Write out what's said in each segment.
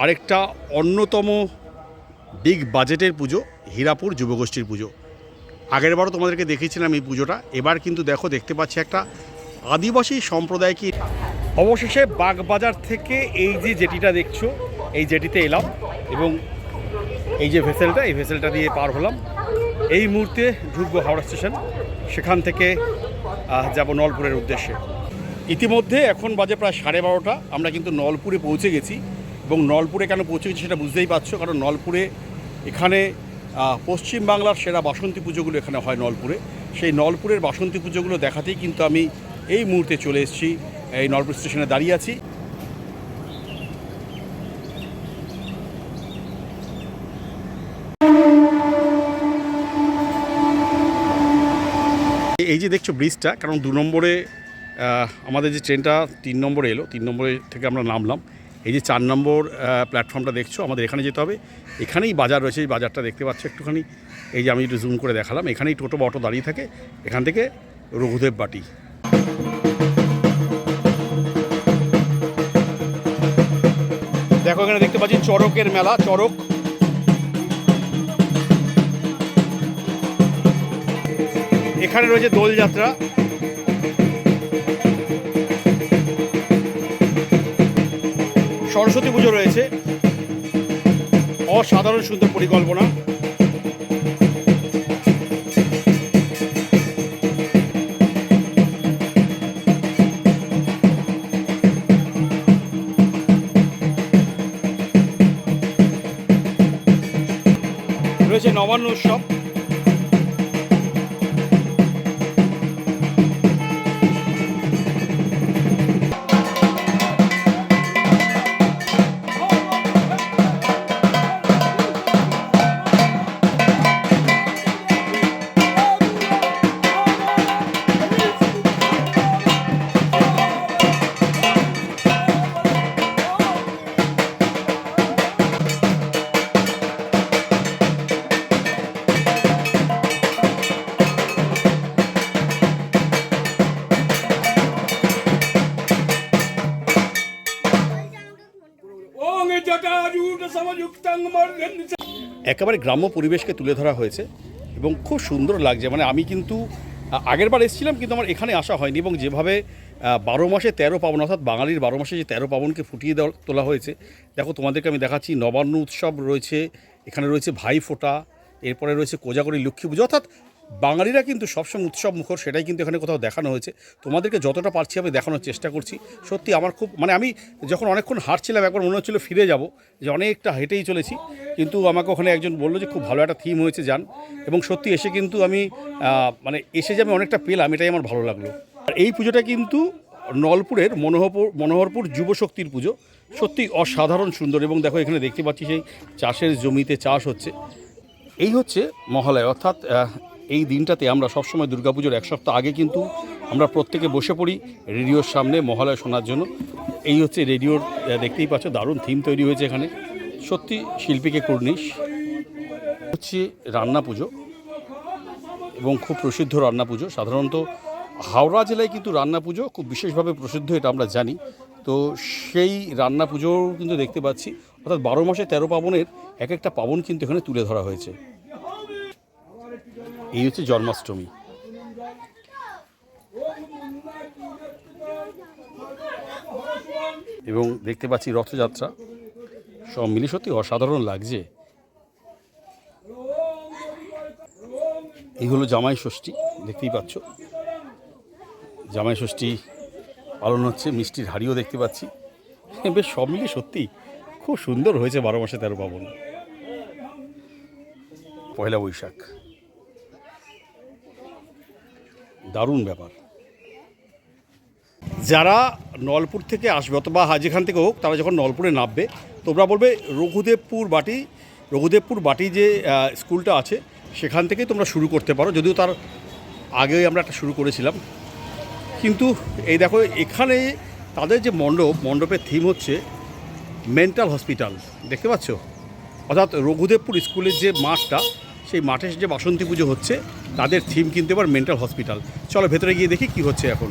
আরেকটা অন্যতম বিগ বাজেটের পুজো, হীরাপুর যুবগোষ্ঠীর পুজো। আগের বারও তোমাদেরকে দেখিয়েছিলাম এই পুজোটা, এবার কিন্তু দেখো, দেখতে পাচ্ছি একটা আদিবাসী সম্প্রদায়কে অবশেষে বাগবাজার থেকে এই যে জেটিটা দেখছ, এই জেটিতে এলাম এবং এই যে ভেসেলটা, এই ভেসেলটা দিয়ে পার হলাম। এই মুহূর্তে ঢুকবো হাওড়া স্টেশন, সেখান থেকে যাব নলপুরের উদ্দেশ্যে। ইতিমধ্যে এখন বাজে প্রায় সাড়ে বারোটা, আমরা কিন্তু নলপুরে পৌঁছে গেছি। এবং নলপুরে কেন পৌঁছে গেছি সেটা বুঝতেই পারছ কারণ নলপুরে এখানে আহ, পশ্চিমবাংলার সেরা বাসন্তী পুজোগুলো এখানে হয় নলপুরে। সেই নলপুরের বাসন্তী পুজোগুলো দেখাতেই কিন্তু আমি এই মুহূর্তে চলে এসেছি এই নলপুর স্টেশনে দাঁড়িয়ে আছি। এই যে দেখছ ব্রিজটা কারণ দু নম্বরে আমাদের যে ট্রেনটা তিন নম্বরে এলো তিন নম্বরে থেকে আমরা নামলাম। এই যে চার নম্বর প্ল্যাটফর্মটা দেখছ, আমাদের এখানে যেতে হবে। এখানেই বাজার রয়েছে, এই বাজারটা দেখতে পাচ্ছ একটুখানি। এই যে আমি একটু জুম করে দেখালাম, এখানেই টোটো বা অটো দাঁড়িয়ে থাকে, এখান থেকে রঘুদেব বাটি। দেখো এখানে দেখতে পাচ্ছি চড়কের মেলা, চড়ক। এখানে রয়েছে দোলযাত্রা। সরস্বতী পুজো রয়েছে। অসাধারণ সুন্দর পরিকল্পনা। রয়েছে নবান্ন উৎসব। একেবারে গ্রাম্য পরিবেশকে তুলে ধরা হয়েছে এবং খুব সুন্দর লাগছে। মানে আমি কিন্তু আগের আগেরবার এসেছিলাম কিন্তু আমার এখানে আসা হয়নি এবং যেভাবে বারো মাসে তেরো পাবন, অর্থাৎ বাঙালির বারো মাসে যে তেরো পাবনকে ফুটিয়ে দেওয়া, তোলা হয়েছে, দেখো তোমাদেরকে আমি দেখাচ্ছি, নবান্ন উৎসব রয়েছে, এখানে রয়েছে ভাইফোঁটা, এরপরে রয়েছে কোজাগরি লক্ষ্মী পুজো, অর্থাৎ বাঙালিরা কিন্তু সবসময় উৎসব মুখর, সেটাই কিন্তু এখানে কোথাও দেখানো হয়েছে। তোমাদেরকে যতটা পারছি আমি দেখানোর চেষ্টা করছি। সত্যি আমার খুব মানে আমি যখন অনেকক্ষণ হাঁটছিলাম, একবার মনে হচ্ছিল ফিরে যাব, যে অনেকটা হেঁটেই চলেছি। কিন্তু আমাকে ওখানে একজন বলল যে খুব ভালো একটা থিম হয়েছে যান এবং সত্যি এসে কিন্তু আমি মানে এসে যে আমি অনেকটা পেলাম, এটাই আমার ভালো লাগল। আর এই পুজোটা কিন্তু নলপুরের মনোহরপুর মনোহরপুর যুবশক্তির পুজো। সত্যি অসাধারণ সুন্দর এবং দেখো এখানে দেখতে পাচ্ছি সেই চাষের জমিতে চাষ হচ্ছে। এই হচ্ছে মহালয়, অর্থাৎ এই দিনটাতে আমরা সবসময় দুর্গাপুজোর এক সপ্তাহ আগে কিন্তু আমরা প্রত্যেকে বসে পড়ি রেডিওর সামনে মহালয় শোনার জন্য। এই হচ্ছে রেডিওর দেখতেই পাচ্ছ দারুণ থিম তৈরি হয়েছে এখানে। সত্যি শিল্পীকে কুর্নিশ। হচ্ছে রান্না পুজো এবং খুব প্রসিদ্ধ রান্না পুজো। সাধারণত হাওড়া জেলায় কিন্তু রান্না পুজো খুব বিশেষভাবে প্রসিদ্ধ, এটা আমরা জানি। তো সেই রান্না পুজোও কিন্তু দেখতে পাচ্ছি। অর্থাৎ বারো মাসে তেরো পাবনের এক একটা পাবন কিন্তু এখানে তুলে ধরা হয়েছে। এই হচ্ছে জন্মাষ্টমী। এবং দেখতে পাচ্ছি রথযাত্রা। সব মিলে সত্যি অসাধারণ লাগছে। এই হলো জামাই ষষ্ঠী, দেখতেই পাচ্ছ। জামাই ষষ্ঠী পালন হচ্ছে, মিষ্টির হাড়িও দেখতে পাচ্ছি। বেশ সব মিলিয়ে সত্যি খুব সুন্দর হয়েছে বারো মাসে তেরো পাবন। পয়লা বৈশাখ। দারুণ ব্যাপার। যারা নলপুর থেকে আসবে অথবা যেখান থেকে হোক, তারা যখন নলপুরে নামবে, তোমরা বলবে রঘুদেবপুর বাটি রঘুদেবপুর বাটি যে স্কুলটা আছে, সেখান থেকেই তোমরা শুরু করতে পারো। যদিও তার আগে আমরা একটা শুরু করেছিলাম। কিন্তু এই দেখো, এখানে তাদের যে মণ্ডপ, মণ্ডপের থিম হচ্ছে মেন্টাল হসপিটাল দেখতে পাচ্ছ? অর্থাৎ রঘুদেবপুর স্কুলের যে মাঠটা, সেই মাঠে যে বাসন্তী পুজো হচ্ছে তাদের থিম কিন্তু এবার মেন্টাল হসপিটাল চলো ভেতরে গিয়ে দেখি কি হচ্ছে এখন।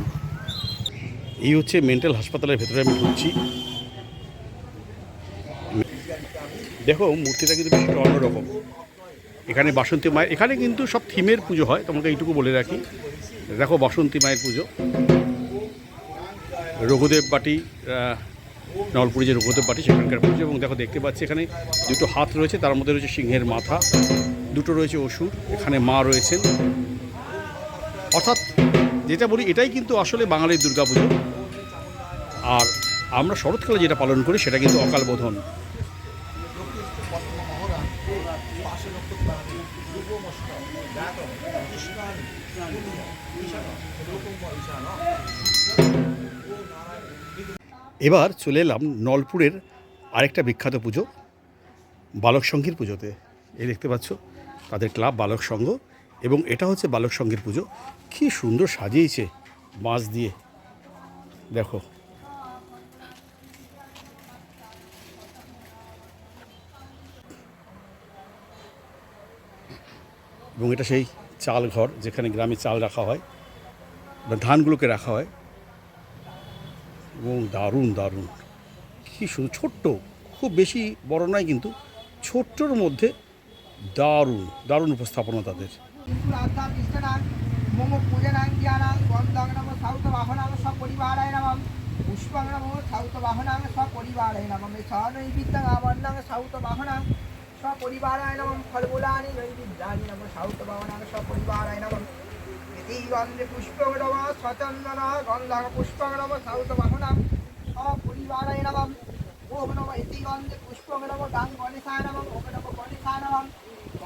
এই হচ্ছে মেন্টাল হাসপাতালের ভেতরে আমি ঢুকছি। দেখো, মূর্তিটা কিন্তু বেশ অন্যরকম এখানে বাসন্তী মায়ের, এখানে কিন্তু সব থিমের পুজো হয়, তোমাকে এইটুকু বলে রাখি। দেখো বাসন্তী মায়ের পুজো। রঘুদেব বাটি নলপুরি যে রঘুদেব বাটি, সেখানকার পুজো। এবং দেখো, দেখতে পাচ্ছি এখানে দুটো হাত রয়েছে, তার মধ্যে রয়েছে সিংহের মাথা। দুটো রয়েছে অসুর এখানে মা রয়েছেন। অর্থাৎ যেটা বলি, এটাই কিন্তু আসলে বাঙালির দুর্গাপুজো। আর আমরা শরৎকালে যেটা পালন করি, সেটা কিন্তু অকাল বোধন। এবার চলে এলাম নলপুরের আরেকটা বিখ্যাত পুজো বালক সংঘের পুজোতে। এই দেখতে পাচ্ছ? তাদের ক্লাব বালক সংঘ এবং এটা হচ্ছে বালক সংঘের পুজো। কী সুন্দর সাজিয়েছে বাঁশ দিয়ে। দেখো। এবং এটা সেই চাল ঘর যেখানে গ্রামে চাল রাখা হয় বা ধানগুলোকে রাখা হয়। এবং দারুণ দারুণ। কী সুন্দর, ছোট্ট। খুব বেশি বড় নয় কিন্তু ছোট্টর মধ্যে দারুণ দারুণ উপস্থাপনা তাদের। রাধা কৃষ্ণনাং মম পূজনাং জ্ঞানাং বন্দাং নম সাউত বাহনাং সপরিবারায় নমঃ। পুষ্পাং নম সাউত বাহনাং সপরিবারায় নমঃ নৈবিদ্যাং আবর্ণাং সাউত বাহনাং সপরিবারায় নমঃ ফলমূলানি নৈবিদ্যানি নম সাউত বাহনাং সপরিবারায় নমঃ ইতি গন্ধে পুষ্পং সচন্দন গন্ধাং পুষ্পং নম বাহনাং সপরিবারায় নমঃ ওম নম ইতি গন্ধে পুষ্পং গাং গণেশায় গণেশায়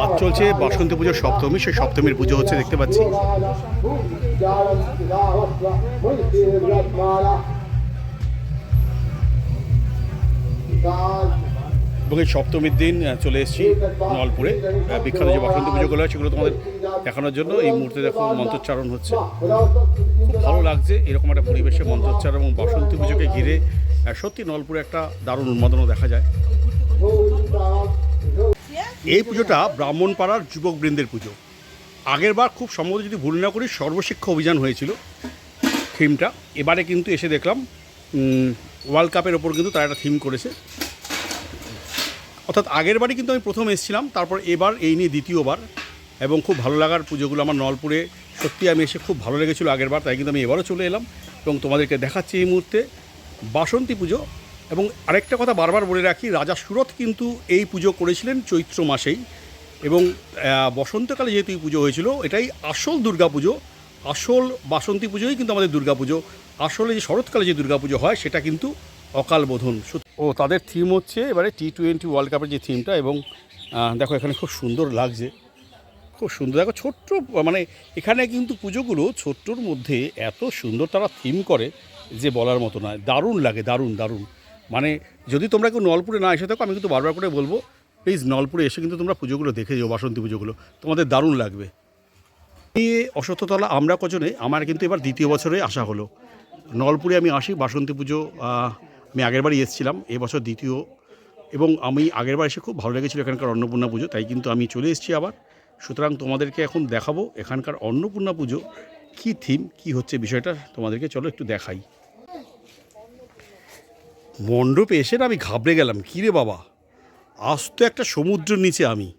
আজ চলছে, বাসন্তী পুজোর সপ্তমী, সেই সপ্তমীর পুজো হচ্ছে, দেখতে পাচ্ছি। এবং এই সপ্তমীর দিন চলে এসেছি নলপুরে। বিখ্যাত যে বাসন্তী পুজোগুলো হয়, সেগুলো তোমাদের দেখানোর জন্য। এই মুহূর্তে দেখো, মন্ত্রোচ্চারণ হচ্ছে। খুব ভালো লাগছে, এরকম একটা পরিবেশে মন্ত্রোচ্চারণ এবং বাসন্তী পুজোকে ঘিরে সত্যি নলপুরে একটা দারুণ উন্মাদনও দেখা যায়। এই পুজোটা ব্রাহ্মণপাড়ার যুবকবৃন্দের পুজো। আগেরবার খুব সম্ভবত যদি ভুল না করি, সর্বশিক্ষা অভিযান হয়েছিল থিমটা। এবারে কিন্তু এসে দেখলাম ওয়ার্ল্ড কাপের ওপর কিন্তু তারা একটা থিম করেছে। অর্থাৎ আগের বারই কিন্তু আমি প্রথম এসেছিলাম, তারপর এবার এই নিয়ে দ্বিতীয়বার। এবং খুব ভালো লাগার পুজোগুলো আমার নলপুরে সত্যি আমি এসে খুব ভালো লেগেছিলো আগের বার, তাই কিন্তু আমি এবারও চলে এলাম। এবং তোমাদেরকে দেখাচ্ছি এই মুহূর্তে বাসন্তী পুজো। এবং আরেকটা কথা বারবার বলে রাখি, রাজা সুরত কিন্তু এই পুজো করেছিলেন চৈত্র মাসেই এবং বসন্তকালে যেহেতু এই পুজো হয়েছিল, এটাই আসল দুর্গাপুজো আসল বাসন্তী পুজোই কিন্তু আমাদের দুর্গাপুজো আসলে যে শরৎকালে যে দুর্গাপুজো হয়, সেটা কিন্তু অকাল বোধন। ও, তাদের থিম হচ্ছে এবারে টি টোয়েন্টি ওয়ার্ল্ড কাপের যে থিমটা এবং দেখো এখানে খুব সুন্দর লাগছে। খুব সুন্দর। দেখো ছোট্ট মানে এখানে কিন্তু পুজোগুলো ছোট্টর মধ্যে এত সুন্দর তারা থিম করে যে বলার মতো নয়। দারুণ লাগে, দারুণ দারুণ। মানে যদি তোমরা কেউ নলপুরে না এসে থাকো, আমি কিন্তু বারবার করে বলব প্লিজ নলপুরে এসে কিন্তু তোমরা পুজোগুলো দেখে যাও, বাসন্তী পুজোগুলো। তোমাদের দারুণ লাগবে। নিয়ে অসত্যতলা আমরা কজনে, আমার কিন্তু এবার দ্বিতীয় বছরে আসা হলো। নলপুরে আমি আসি, বাসন্তী পুজো আমি আগেরবারই এসেছিলাম এবছর দ্বিতীয়। এবং আমি আগেরবার এসে খুব ভালো লেগেছিলো এখানকার অন্নপূর্ণা পুজো, তাই কিন্তু আমি চলে এসেছি আবার। সুতরাং তোমাদেরকে এখন দেখাবো এখানকার অন্নপূর্ণা পুজো, কী থিম কী হচ্ছে বিষয়টা, তোমাদেরকে চলো একটু দেখাই। মণ্ডপে এসে না আমি ঘাবড়ে গেলাম। কী রে বাবা? আজ তো একটা সমুদ্রের নিচে আমি।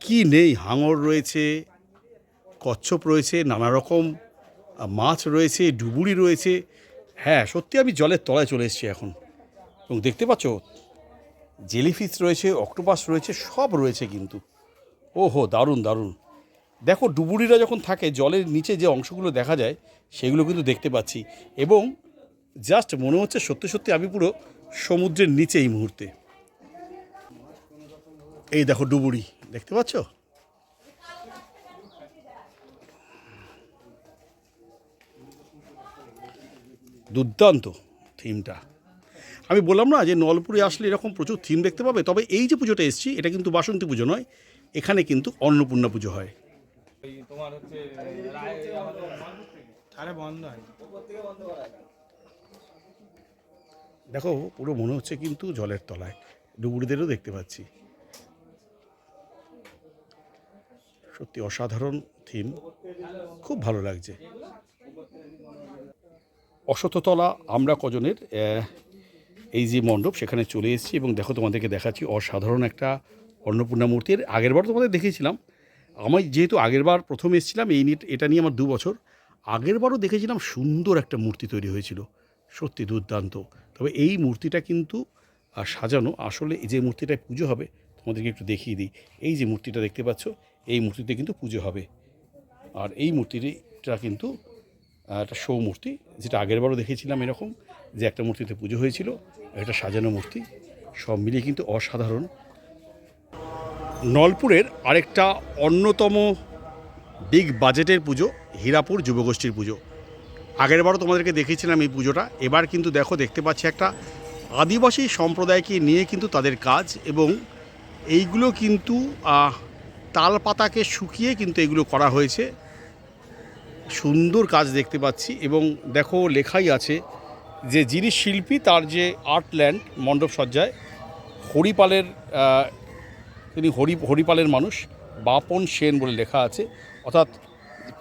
কি নেই? হাঙর রয়েছে, কচ্ছপ রয়েছে, নানা রকম মাছ রয়েছে, ডুবুরি রয়েছে। হ্যাঁ সত্যি আমি জলের তলায় চলে এসেছি এখন। এবং দেখতে পাচ্ছ, জেলিফিশ রয়েছে, অক্টোপাস রয়েছে, সব রয়েছে কিন্তু। ও হো দারুণ দারুণ। দেখো, ডুবুরিরা যখন থাকে, জলের নিচে যে অংশগুলো দেখা যায়, সেগুলো কিন্তু দেখতে পাচ্ছি। এবং জাস্ট মনে হচ্ছে সত্যি সত্যি আমি পুরো সমুদ্রের নিচে এই মুহূর্তে। এই দেখো ডুবুরি দেখতে পাচ্ছ? দুর্দান্ত থিমটা। আমি বললাম না যে নলপুরে আসলে এরকম প্রচুর থিম দেখতে পাবে তবে এই যে পুজোটা এসেছি এটা কিন্তু বাসন্তী পুজো নয় এখানে কিন্তু অন্নপূর্ণা পুজো হয়। তাহলে বন্ধ হয়। দেখো, পুরো মনে হচ্ছে কিন্তু জলের তলায়। ডুবুরিদেরও দেখতে পাচ্ছি। সত্যি অসাধারণ থিম। খুব ভালো লাগছে। অশততলা আমরা কজনের এই যে মণ্ডপ, সেখানে চলে এসেছি এবং দেখো, তোমাদেরকে দেখাচ্ছি অসাধারণ একটা অন্নপূর্ণা মূর্তির আগেরবার তোমাদের দেখেছিলাম। আমি যেহেতু আগেরবার প্রথম এসেছিলাম, এই নিয়ে, এটা নিয়ে আমার দু বছর। আগেরবারও দেখেছিলাম সুন্দর একটা মূর্তি তৈরি হয়েছিল। সত্যি দুর্দান্ত। তবে এই মূর্তিটা কিন্তু সাজানো আসলে যে মূর্তিটায় পুজো হবে, তোমাদেরকে একটু দেখিয়ে দিই। এই যে মূর্তিটা দেখতে পাচ্ছ, এই মূর্তিতে কিন্তু পুজো হবে। আর এই মূর্তিটা কিন্তু একটা শো মূর্তি, যেটা আগেরবারও দেখেছিলাম এরকম, যে একটা মূর্তিতে পুজো হয়েছিল, একটা সাজানো মূর্তি। সব মিলিয়ে কিন্তু অসাধারণ। নলপুরের আরেকটা অন্যতম বিগ বাজেটের পুজো, হীরাপুর যুবগোষ্ঠীর পুজো। আগেরবারও তোমাদেরকে দেখিয়েছিলাম এই পুজোটা। এবার কিন্তু দেখো, দেখতে পাচ্ছি একটা আদিবাসী সম্প্রদায়কে নিয়ে কিন্তু তাদের কাজ এবং এইগুলো কিন্তু তাল পাতাকে শুকিয়ে কিন্তু এগুলো করা হয়েছে। সুন্দর কাজ দেখতে পাচ্ছি এবং দেখো লেখাই আছে যে যিনি শিল্পী, তার যে আর্টল্যান্ড মণ্ডপ সজ্জায় হরিপালের তিনি হরি, হরিপালের মানুষ, বাপন সেন বলে লেখা আছে। অর্থাৎ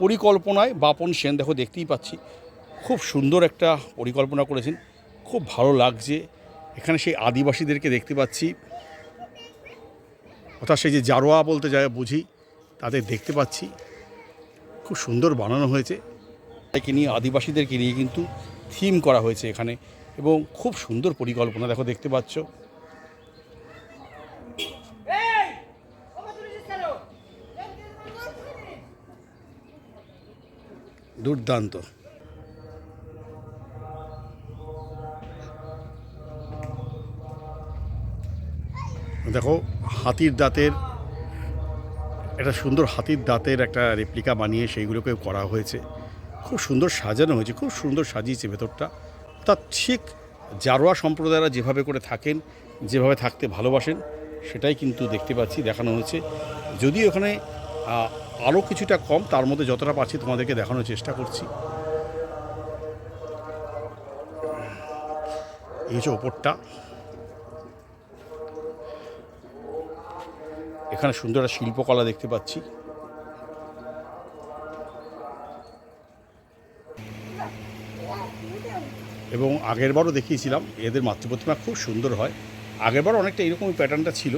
পরিকল্পনায় বাপন সেন, দেখো দেখতেই পাচ্ছি। খুব সুন্দর একটা পরিকল্পনা করেছেন। খুব ভালো লাগছে। এখানে সেই আদিবাসীদেরকে দেখতে পাচ্ছি। অর্থাৎ সেই যে জারোয়া বলতে যা বুঝি তাদের দেখতে পাচ্ছি। খুব সুন্দর বানানো হয়েছে। একে নিয়ে আদিবাসীদেরকে নিয়ে কিন্তু থিম করা হয়েছে এখানে এবং খুব সুন্দর পরিকল্পনা দেখো দেখতে পাচ্ছ। দুর্দান্ত। দেখো হাতির দাঁতের একটা সুন্দর হাতির দাঁতের একটা রেপ্লিকা বানিয়ে সেইগুলোকে করা হয়েছে। খুব সুন্দর সাজানো হয়েছে খুব সুন্দর সাজিয়েছে ভেতরটা। তা ঠিক জারোয়া সম্প্রদায়রা যেভাবে করে থাকেন যেভাবে থাকতে ভালোবাসেন সেটাই কিন্তু দেখতে পাচ্ছি দেখানো হয়েছে। যদিও এখানে আহ, আরও কিছুটা কম তার মধ্যে যতটা পাচ্ছি তোমাদেরকে দেখানোর চেষ্টা করছি। এই হচ্ছে ওপরটা এখানে সুন্দর একটা শিল্পকলা দেখতে পাচ্ছি। এবং আগেরবারও দেখিয়েছিলাম, এদের মাতৃপ্রতিমা খুব সুন্দর হয়। আগেরবার অনেকটা এরকমই প্যাটার্নটা ছিল।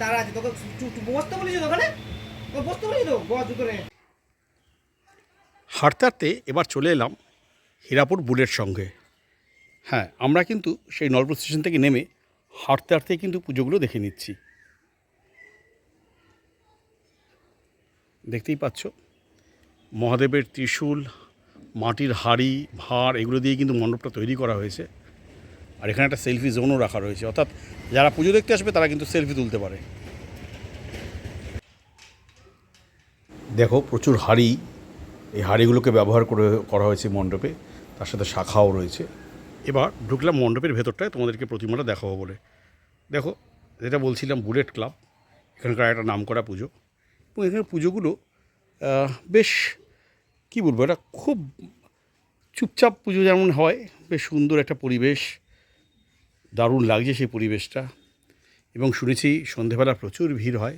তার আছে, তোকে বসতে বলেছি ওখানে? বসতে বলেছি তো? বস হাঁটতে হাঁটতে এবার চলে এলাম হীরাপুর বুলের সঙ্গে হ্যাঁ আমরা কিন্তু সেই নলপুর স্টেশন থেকে নেমে হাঁটতে হাঁটতে কিন্তু পুজোগুলো দেখে নিচ্ছি। দেখতেই পাচ্ছ, মহাদেবের ত্রিশূল, মাটির হাড়ি, ভাঁড়, এগুলো দিয়ে কিন্তু মণ্ডপটা তৈরি করা হয়েছে। আর এখানে একটা সেলফি জোনও রাখা রয়েছে। অর্থাৎ যারা পুজো দেখতে আসবে, তারা কিন্তু সেলফি তুলতে পারে। দেখো, প্রচুর হাড়ি এই হাঁড়িগুলোকে ব্যবহার করে করা হয়েছে মণ্ডপে, তার সাথে শাখাও রয়েছে। এবার ঢুকলাম মণ্ডপের ভেতরটায়, তোমাদেরকে প্রতিমাটা দেখাবো বলে। দেখো, যেটা বলছিলাম, বুলেট ক্লাব, এখানকার একটা নামকরা পুজো। এবং এখানে পুজোগুলো বেশ, কী বলব, এটা খুব চুপচাপ পুজো যেমন হয়, বেশ সুন্দর একটা পরিবেশ, দারুণ লাগছে সেই পরিবেশটা। এবং শুনেছি সন্ধেবেলা প্রচুর ভিড় হয়।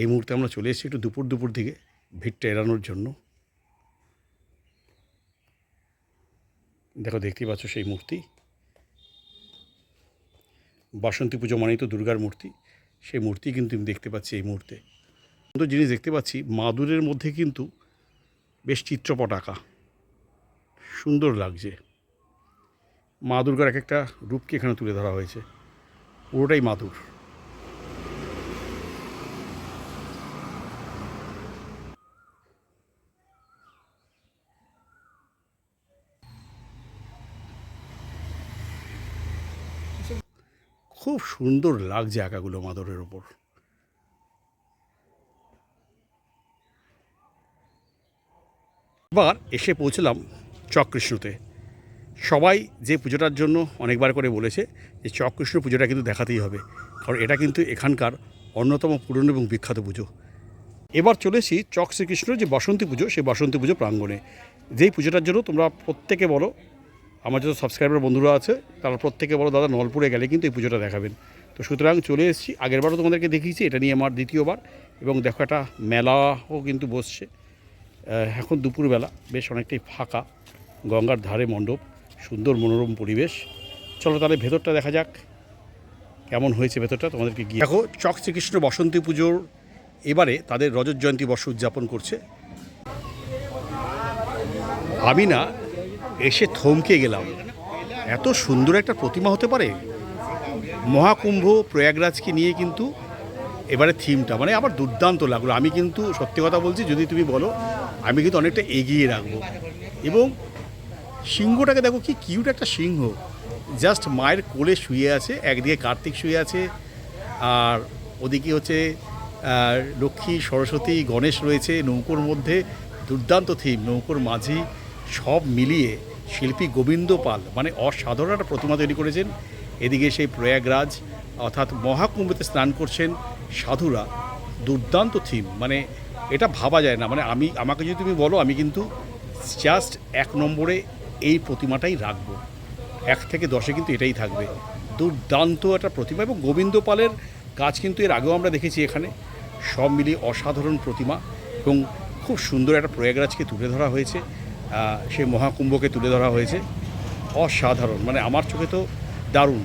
এই মুহূর্তে আমরা চলে এসেছি একটু দুপুর দুপুর দিকে, ভিড়টা এড়ানোর জন্য। দেখো, দেখতেই পাচ্ছ সেই মূর্তি। বাসন্তী পুজো মানেই তো দুর্গার মূর্তি। সেই মূর্তি কিন্তু আমি দেখতে পাচ্ছি এই মুহূর্তে। সুন্দর জিনিস দেখতে পাচ্ছি, মাদুরের মধ্যে কিন্তু বেশ চিত্রপট আঁকা। সুন্দর লাগছে। মা দুর্গার এক একটা রূপকে এখানে তুলে ধরা হয়েছে। পুরোটাই মাদুর। খুব সুন্দর লাগছে আঁকাগুলো মাদুরের ওপর এবার এসে পৌঁছলাম চকৃষ্ণতে সবাই যে পুজোটার জন্য অনেকবার করে বলেছে যে চকৃষ্ণ পুজোটা কিন্তু দেখাতেই হবে, কারণ এটা কিন্তু এখানকার অন্যতম পুরনো এবং বিখ্যাত পুজো। এবার চলেছি চক শ্রীকৃষ্ণ যে বসন্তী পুজো, সেই বসন্তী পুজো প্রাঙ্গণে। যেই পুজোটার জন্য তোমরা প্রত্যেকে বলো আমার যত সাবস্ক্রাইবার বন্ধুরা আছে, তারা প্রত্যেকে বলো, দাদা, নলপুরে গেলে কিন্তু এই পুজোটা দেখাবেন। তো সুতরাং চলে এসেছি। আগেরবারও তোমাদেরকে দেখিয়েছি, এটা নিয়ে আমার দ্বিতীয়বার। এবং দেখো, একটা মেলাও কিন্তু বসছে। এখন দুপুরবেলা, বেশ অনেকটাই ফাঁকা, গঙ্গার ধারে মণ্ডপ, সুন্দর মনোরম পরিবেশ। চলো তাহলে ভেতরটা দেখা যাক, কেমন হয়েছে ভেতরটা, তোমাদেরকে গিয়ে দেখো। চক শ্রীকৃষ্ণ বসন্তী পুজোর এবারে তাদের রজত জয়ন্তী বর্ষ উদযাপন করছে। আমি না এসে থমকে গেলাম। এত সুন্দর একটা প্রতিমা হতে পারে? মহাকুম্ভ, প্রয়াগরাজকে নিয়ে কিন্তু এবারে থিমটা মানে আমার দুর্দান্ত লাগল। আমি কিন্তু সত্যি কথা বলছি, যদি তুমি বলো, আমি কিন্তু অনেকটা এগিয়ে রাখব। এবং সিংহটাকে দেখো কি কিউট একটা সিংহ। জাস্ট মায়ের কোলে শুয়ে আছে, একদিকে কার্তিক শুয়ে আছে, আর ওদিকে হচ্ছে লক্ষ্মী, সরস্বতী, গণেশ রয়েছে নৌকোর মধ্যে। দুর্দান্ত থিম, নৌকোর মাঝি। মিলিয়ে শিল্পী গোবিন্দ পাল মানে অসাধারণ একটা প্রতিমা তৈরি করেছেন। এদিকে সেই প্রয়াগরাজ অর্থাৎ মহাকুম্ভতে স্নান করছেন সাধুরা। দুর্দান্ত থিম মানে এটা ভাবা যায় না। মানে আমি, আমাকে যদি তুমি বলো, আমি কিন্তু জাস্ট এক নম্বরে এই প্রতিমাটাই রাখব। এক থেকে দশে কিন্তু এটাই থাকবে। দুর্দান্ত একটা প্রতিমা এবং গোবিন্দ পালের কাজ কিন্তু এর আগেও আমরা দেখেছি এখানে। সব মিলিয়ে অসাধারণ প্রতিমা এবং খুব সুন্দর একটা প্রয়াগরাজকে তুলে ধরা হয়েছে। সেই মহাকুম্ভকে তুলে ধরা হয়েছে। অসাধারণ মানে আমার চোখে তো দারুণ।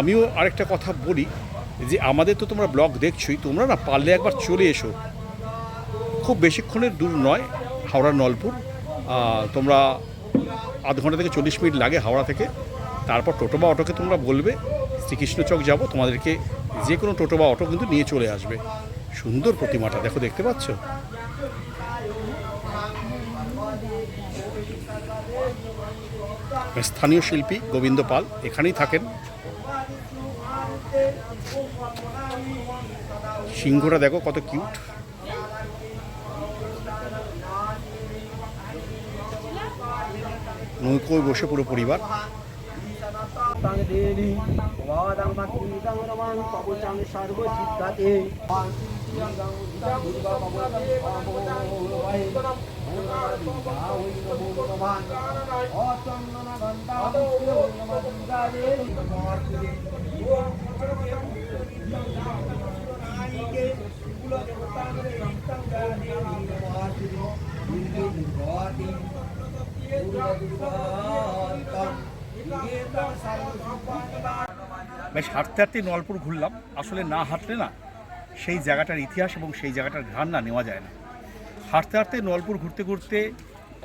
আমিও আরেকটা কথা বলি যে আমাদের তো তোমরা ব্লগ দেখছোই, তোমরা না পারলে একবার চলে এসো। খুব বেশিক্ষণের দূর নয় হাওড়ার নলপুর। তোমরা আধ ঘণ্টা থেকে চল্লিশ মিনিট লাগে হাওড়া থেকে। তারপর টোটো বা অটোকে তোমরা বলবে, শ্রীকৃষ্ণ চক যাব, তোমাদেরকে যে কোনো টোটো বা অটো কিন্তু নিয়ে চলে আসবে। সুন্দর প্রতিমাটা, দেখো, দেখতে পাচ্ছ? স্থানীয় শিল্পী গোবিন্দ পাল এখানেই থাকেন। সিংহটা দেখো কত কিউট। নৌকোয় বসে পুরো পরিবার। বেশ, হাঁটতে হাঁটতে নলপুর ঘুরলাম। আসলে না হাঁটলে না সেই জায়গাটার ইতিহাস এবং সেই জায়গাটার ঘ্রাণ না নেওয়া যায় না। হাঁটতে হাঁটতে নলপুর ঘুরতে ঘুরতে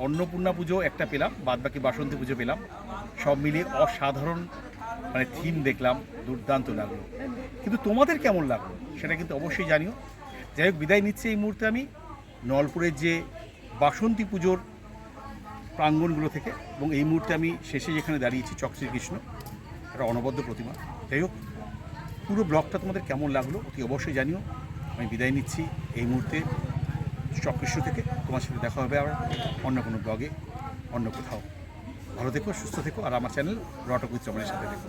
অন্নপূর্ণা পুজো একটা পেলাম, বাদবাকি বাসন্তী পুজো পেলাম। সব মিলিয়ে অসাধারণ মানে থিম দেখলাম, দুর্দান্ত লাগল। কিন্তু তোমাদের কেমন লাগল সেটা কিন্তু অবশ্যই জানিও। যাই হোক, বিদায় নিচ্ছে এই মুহূর্তে আমি নলপুরের যে বাসন্তী পুজোর প্রাঙ্গণগুলো থেকে এবং এই মুহূর্তে আমি শেষে যেখানে দাঁড়িয়েছি চক শ্রীকৃষ্ণ একটা অনবদ্য প্রতিমা। যাই হোক, পুরো ব্লগটা তোমাদের কেমন লাগল অতি অবশ্যই জানিও। আমি বিদায় নিচ্ছি এই মুহূর্তে। চক্রেশ্বর থেকে তোমার সাথে দেখা হবে আবার অন্য কোনো ব্লগে অন্য কোথাও। ভালো থেকো, সুস্থ থেকো, আর আমার চ্যানেল রটক উচ্চমানের সাথে দেখো।